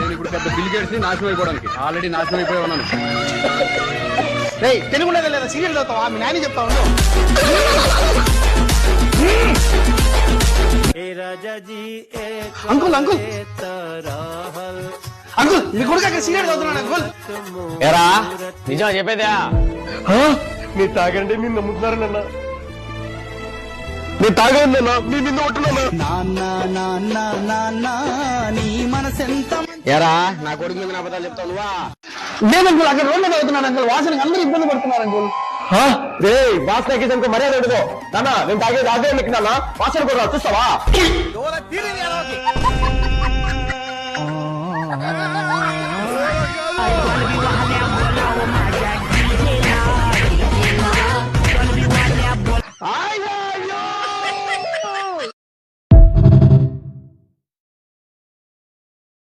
పెద్ద బిల్ గేట్స్ని నాశనం అయిపోవడానికి. ఆల్రెడీ నాశనం అయిపోయి ఉన్నాను. రేయ్ తెలుగు లేదా? సీరియల్ చదువుతావా? మీ నాయన చెప్తా ఉండు. Uncle uncle. అంకుల్ మీ కొడుకు అక్కడ సీరియల్ చదువుతున్నాడు అంకుల్. ఎరా నిజం చెప్పేదా? మీరు తాగండి మీరు నమ్ముతున్నారన్న నేను తాగందన్నా మీ మీద ఉంటున్నా ఎరా నా కొడుకు మీద నా అబద్ధాలు చెప్తావు నువ్వా? లేదు అంకుల్ అక్కడ రోడ్లో చదువుతున్నాడు అంకుల్. వాసనకి అందరూ ఇబ్బంది పడుతున్నారు అంకుల్. రే వాసన కిషన్ మర్యాద అడుగు నాన్న నేను తాగేది అదే నాన్న వాసన కూడా చూస్తావా?